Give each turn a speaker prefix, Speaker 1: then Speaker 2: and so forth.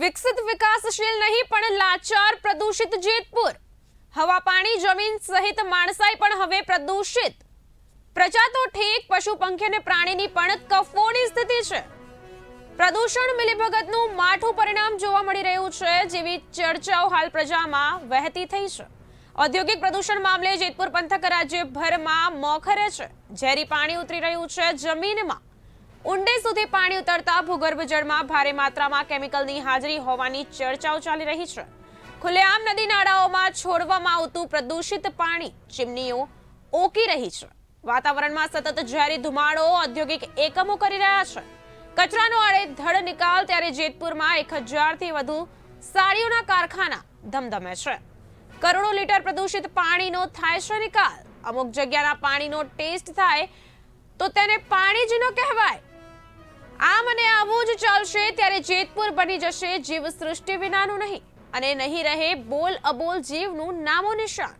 Speaker 1: વિકસિત વિકાસશીલ નહીં, પણ લાચાર પ્રદૂષિત જેતપુર. હવા, પાણી, જમીન સહિત માણસાઈ પણ હવે પ્રદૂષિત. પ્રજા તો ઠીક, પશુ પંખી અને પ્રાણીની પણ કફોની સ્થિતિ છે. પ્રદૂષણ મિલીભગતનું માઠું પરિણામ જોવા મળી રહ્યું છે, જેવી ચર્ચાઓ હાલ પ્રજામાં વહેતી થઈ છે. ઔદ્યોગિક પ્રદૂષણ મામલે જેતપુર પંથક રાજ્યભરમાં મોખરે છે. ઝેરી પાણી ઉતરી રહ્યું છે જમીનમાં. ઊંડે સુધી પાણી ઉતરતા ભૂગર્ભ જળમાં ભારે માત્રામાં કેમિકલની હાજરી હોવાની ચર્ચાઓ ચાલી રહી છે. ખુલ્લેઆમ નદી નાળાઓમાં છોડવામાં આવતું પ્રદૂષિત પાણી ચીમનીઓ ઓકી રહી છે. વાતાવરણમાં સતત ઝેરી ધુમાડો ઔદ્યોગિક એકમો કરી રહ્યા છે. કચરાનો આડેધડ નિકાલ ત્યારે જેતપુરમાં એક હજારથી વધુ સાડીઓના કારખાના ધમધમે છે. કરોડો લીટર પ્રદૂષિત પાણીનો થાય છે નિકાલ. અમુક જગ્યાના પાણીનો ટેસ્ટ થાય તો તેને પાણી જ કહેવાય. આમ અને આવું જ ચાલશે ત્યારે જેતપુર બની જશે જીવ સૃષ્ટિ વિનાનું નહીં. અને નહીં રહે બોલ અબોલ જીવનું નામો નિશાન.